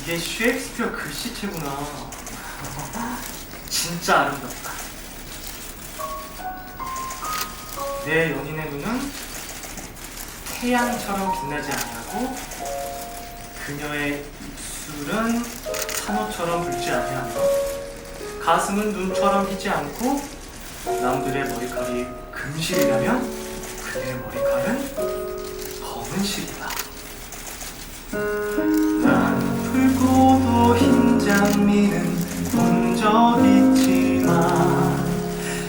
이게 셰익스피어 글씨체구나. 진짜 아름답다. 내 연인의 눈은 태양처럼 빛나지 아니하고 그녀의 입술은 산호처럼 붉지 아니하며 가슴은 눈처럼 희지 않고 남들의 머리칼이 금실이라면 그녀의 머리칼은 검은실이다. 난 붉고도 흰 장미는 본 적 있지만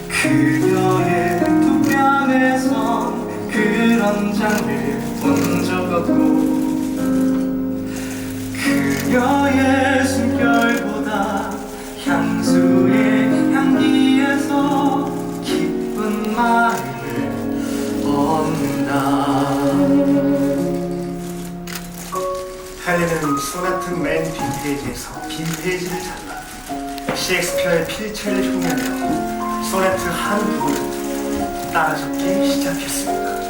그녀의 두 뺨에선 그런 장미를 본 적 없고 그녀의 헨리는 소나트 맨 빈페이지에서 빈페이지를 잘라 셰익스피어의 필체를 흉내내고 소네트 한 부분을 따라 적기 시작했습니다.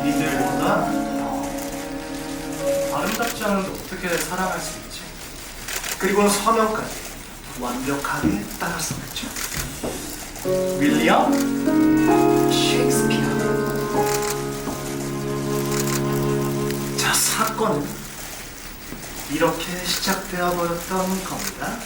이들보다 더 아름답지 않은데 어떻게 사랑할 수 있지? 그리고는 서명까지 완벽하게 따랐었죠. 윌리엄 셰익스피어. 자, 사건은 이렇게 시작되어 버렸던 겁니다.